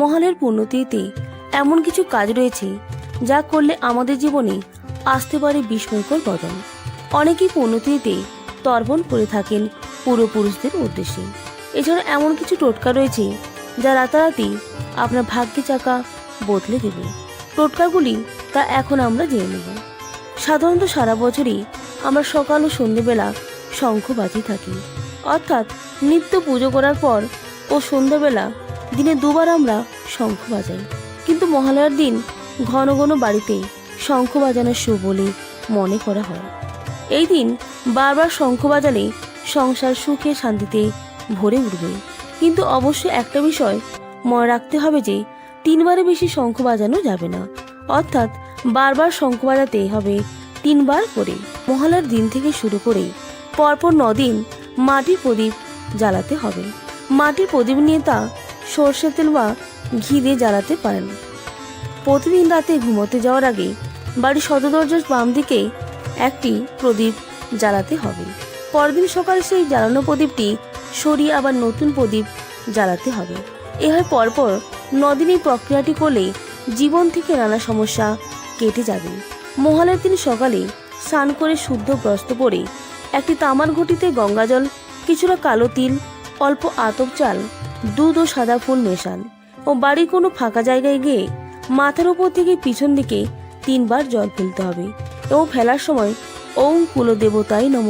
মহালয়ের পূর্ণতিতে এমন কিছু কাজ রয়েছে যা করলে আমাদের জীবনে আসতে পারে বিস্ময়কর বদল। অনেকেই পূর্ণতিতে তর্পণ করে থাকেন পূর্বপুরুষদের উদ্দেশ্যে। এছাড়া এমন কিছু টোটকা রয়েছে যা রাতারাতি আপনার ভাগ্যে চাকা বদলে দেবে। টোটকাগুলি তা এখন আমরা জেনে নেব। সাধারণত সারা বছরই আমরা সকাল ও সন্ধেবেলা শঙ্খ বাজিয়ে থাকি। অর্থাৎ নিত্য পুজো করার পর ও সন্ধ্যাবেলা দিনে দুবার আমরা শঙ্খ বাজাই। কিন্তু মহালয়ার দিন ঘন ঘন বাড়িতে শঙ্খ বাজানোর শুভ বলে মনে করা হয়। এই দিন বারবার শঙ্খ বাজালে সংসার সুখে শান্তিতে ভরে উঠবে। কিন্তু অবশ্যই একটা বিষয় মনে রাখতে হবে যে তিনবারে বেশি শঙ্খ বাজানো যাবে না। অর্থাৎ বারবার শঙ্খ বাজাতে হবে তিনবার করে। মহালয়ার দিন থেকে শুরু করে পরপর নদিন মাটির প্রদীপ জ্বালাতে হবে। মাটির প্রদীপ নিয়ে তা সর্ষে তেল বা ঘি দিয়ে জ্বালাতে পারেন। প্রতিদিন রাতে ঘুমোতে যাওয়ার আগে বাড়ির সদর দরজার বাম দিকে একটি প্রদীপ জ্বালাতে হবে। পরদিন সকালে সেই জ্বালানো প্রদীপটি সরিয়ে আবার নতুন প্রদীপ জ্বালাতে হবে। এভাবে পরপর নদিন এই প্রক্রিয়াটি করলে জীবন থেকে নানা সমস্যা কেটে যাবে। মহালয়ের দিন সকালে স্নান করে শুদ্ধ বস্ত্র পরে একটি তামার ঘটিতে গঙ্গাজল কিছুটা কালো তিল, অল্প আতপ চাল দুধ ও সাদা ফুল মেশান ও বাড়ির কোনো ফাঁকা জায়গায় গিয়ে মাথার উপর থেকে পিছন দিকে তিনবার জল ফেলতে হবে এবং ফেলার সময় ওম কুলদেবতাই নম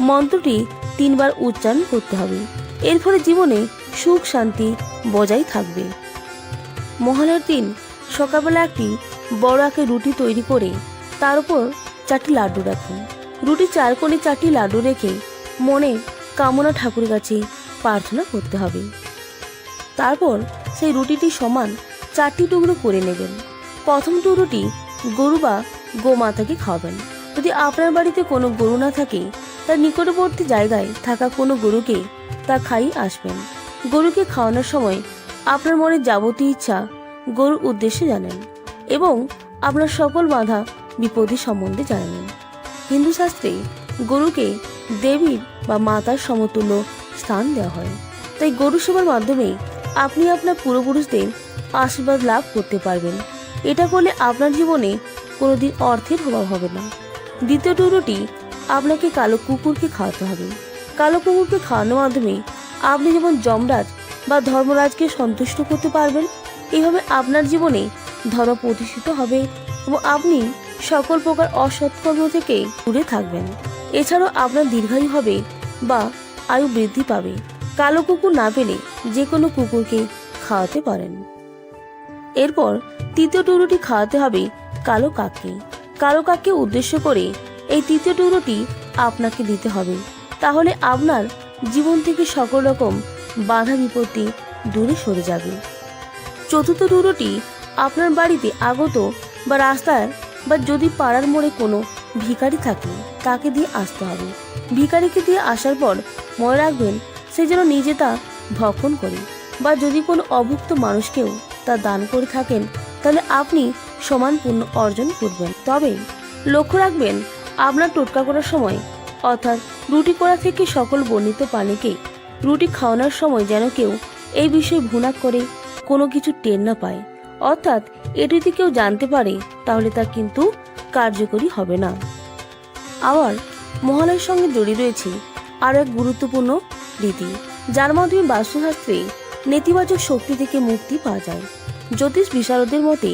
মন্ত্রটি তিনবার উচ্চারণ করতে হবে। এর ফলে জীবনে সুখ শান্তি বজায় থাকবে। মহালয়ার দিন সকালবেলা একটি বড় আঁকে রুটি তৈরি করে তার উপর চারটি লাড্ডু রাখুন। রুটি চার কোণে চারটি লাড্ডু রেখে মনে কামনা ঠাকুরের কাছে প্রার্থনা করতে হবে। তারপর সেই রুটিটি সমান চারটি টুকরো করে নেবেন। প্রথম টুকরোটি গরু বা গোমাতাকে খাওয়াবেন। যদি আপনার বাড়িতে কোনো গরু না থাকে, তার নিকটবর্তী জায়গায় থাকা কোনো গরুকে তা খাই আসবেন। গরুকে খাওয়ানোর সময় আপনার মনে যাবতীয় ইচ্ছা গরুর উদ্দেশ্যে জানেন এবং আপনার সকল বাধা বিপত্তি সম্বন্ধে জানালেন হিন্দু শাস্ত্রে গরুকে দেবীর বা মাতার সমতুল্য স্থান দেওয়া হয়। তাই গরু সেবার মাধ্যমে আপনি আপনার পূর্বপুরুষদের আশীর্বাদ লাভ করতে পারবেন। এটা করলে আপনার জীবনে কোনোদিন অর্থের অভাব হবে না। দ্বিতীয় টুকরোটি, আপনাকে কালো কুকুরকে খাওয়াতে হবে। কালো কুকুরকে খাওয়ানোর মাধ্যমে আপনি যেমন যমরাজ বা ধর্মরাজকে সন্তুষ্ট করতে পারবেন এইভাবে আপনার জীবনে ধর্ম প্রতিষ্ঠিত হবে এবং আপনি সকল প্রকার অসৎকর্ম থেকে দূরে থাকবেন। এছাড়াও আপনার দীর্ঘায়ু হবে বা আয়ু বৃদ্ধি পাবে। কালো কুকুর না পেলে যে কোনো কুকুরকে খাওয়াতে পারেন। এরপর তৃতীয় টুকরোটি খাওয়াতে হবে কালো কাককে। কালো কাককে উদ্দেশ্য করে এই তৃতীয় টুকরোটি আপনাকে দিতে হবে। তাহলে আপনার জীবন থেকে সকল রকম বাধা বিপত্তি দূরে সরে যাবে। চতুর্থ টুকরোটি আপনার বাড়িতে আগত বা রাস্তায় বা যদি পাড়ার মোড়ে কোনো ভিখারি থাকে, তাকে দিয়ে আসতে হবে। ভিখারিকে দিয়ে আসার পর মনে রাখবেন সে যেন নিজে তা ভক্ষণ করে। বা যদি কোনো অভুক্ত মানুষকেও তা দান করে থাকেন, তাহলে আপনি সমান পুণ্য অর্জন করবেন। তবে লক্ষ্য রাখবেন, আপনার টোটকা করার সময়, অর্থাৎ রুটি করা থেকে সকল বর্ণিত পানিকে রুটি খাওয়ানোর সময় যেন কেউ এই বিষয়ে ভুনা করে, কোনো কিছু টের না পায়। অর্থাৎ এটি যদি কেউ জানতে পারে, তাহলে তা কিন্তু কার্যকরী হবে না। আবার মহালয়ের সঙ্গে জড়িয়ে রয়েছে আরও এক গুরুত্বপূর্ণ রীতি যার মাধ্যমে বাস্তুশাস্ত্রে নেতিবাচক শক্তি থেকে মুক্তি পাওয়া যায়। জ্যোতিষ বিশারদের মতে,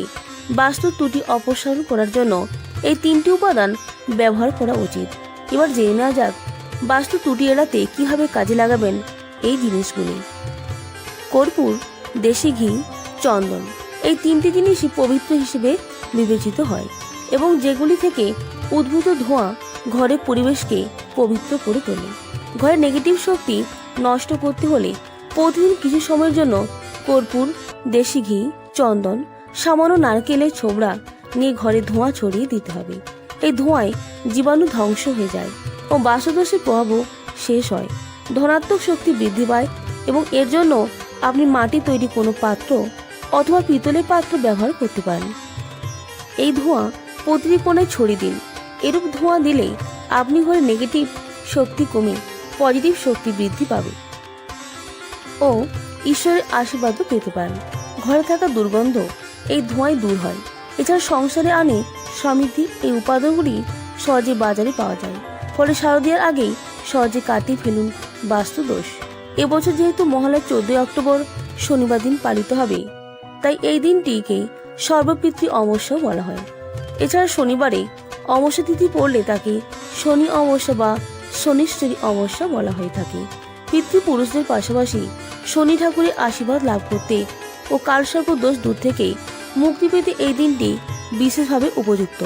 বাস্তু ত্রুটি অপসারণ করার জন্য এই তিনটি উপাদান ব্যবহার করা উচিত। এবার জেনে নেওয়া যাক, বাস্তু ত্রুটি এড়াতে কীভাবে কাজে লাগাবেন এই জিনিসগুলি। কর্পূর, দেশি ঘি, চন্দন এই তিনটি জিনিসই পবিত্র হিসেবে বিবেচিত হয় এবং যেগুলি থেকে উদ্ভূত ধোঁয়া ঘরের পরিবেশকে পবিত্র করে তোলে। ঘরের নেগেটিভ শক্তি নষ্ট করতে হলে প্রতিদিন কিছু সময়ের জন্য কর্পূর, দেশি ঘি, চন্দন, সামান্য নারকেলের ছোবড়া নিয়ে ঘরে ধোঁয়া ছড়িয়ে দিতে হবে। এই ধোঁয়ায় জীবাণু ধ্বংস হয়ে যায় ও বাসদোষের প্রভাবও শেষ হয়। ধনাত্মক শক্তি বৃদ্ধি পায় এবং এর জন্য আপনি মাটি তৈরি কোনো পাত্র অথবা পিতলের পাত্র ব্যবহার করতে পারেন। এই ধোঁয়া প্রতিটি কোণায় ছড়িয়ে দিন। এরূপ ধোঁয়া দিলে আপনি ঘরে নেগেটিভ শক্তি কমে পজিটিভ শক্তি বৃদ্ধি পাবে। ও ঈশ্বরের আশীর্বাদও পেতে পারেন ঘরে থাকা দুর্গন্ধ এই ধোঁয়ায় দূর হয়। এছাড়া সংসারে আনে সমৃদ্ধি এই উপাদানগুলি সহজে বাজারে পাওয়া যায়। ফলে শারদীয়ার আগেই সহজে কাটিয়ে ফেলুন বাস্তু দোষ এবছর যেহেতু মহালয় চোদ্দই অক্টোবর শনিবার দিন পালিত হবে, তাই এই দিনটিকে সর্বপিতৃ অমাবস্যা বলা হয়। এছাড়া শনিবারে অমস্যা তিথি পড়লে তাকে শনি অমাবস্যা বা শনিশ্চরী অমাবস্যা বলা হয়ে থাকে। পিতৃপুরুষদের পাশাপাশি শনি ঠাকুরের আশীর্বাদ লাভ করতে ও কালসর্প দোষ দূর থেকে মুক্তি পেতে এই দিনটি বিশেষভাবে উপযুক্ত।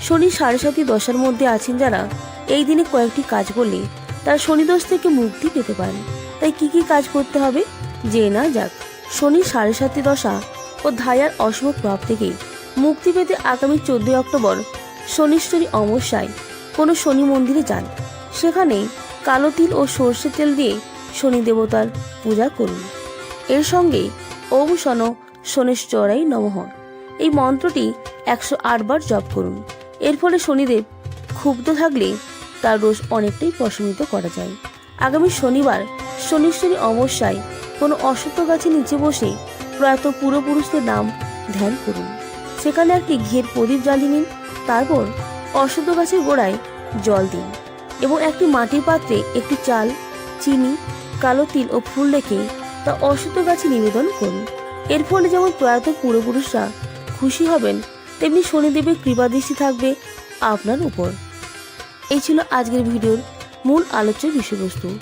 শনি সাড়ে সাতি দশার মধ্যে আছেন যারা, এই দিনে কয়েকটি কাজ করলে তার শনিদোষ থেকে মুক্তি পেতে পারেন। তাই কি কি কাজ করতে হবে? জেনে না যাক। শনি সাড়ে সাতি দশা ও ধায়ার অশুভ প্রভাব থেকে মুক্তি পেতে আগামী চোদ্দই অক্টোবর শনিশ্বরী অমাবস্যায় কোনো শনি মন্দিরে যান। সেখানে কালো তিল ও সর্ষে তেল দিয়ে শনি দেবতার পূজা করুন। এর সঙ্গে ওম শন শনেশ্বরাই নমঃ। এই মন্ত্রটি একশো বার জপ করুন। এর ফলে শনিদেব ক্ষুব্ধ থাকলে তার রোষ অনেকটাই প্রশমিত করা যায়। আগামী শনিবার শনিশ্বরী অমাবস্যায় কোনো অসত্য গাছের নিচে বসে প্রয়াত পূর্বপুরুষদের নাম ধ্যান করুন। সেখানে একটি ঘিয়ের প্রদীপ জ্বালিয়ে নিন, তারপর অসত্য গাছের গোড়ায় জল দিন। এবং একটি মাটির পাত্রে একটি চাল, চিনি, কালো তিল ও ফুল রেখে তা অশুদ্ধ গাছে নিবেদন করুন। এর ফলে যেমন প্রয়াত পূর্বপুরুষরা খুশি হবেন, তেমনি শনিদেবের কৃপা দৃষ্টি থাকবে আপনার উপর। এই ছিল আজকের ভিডিওর মূল আলোচ্য বিষয়বস্তু।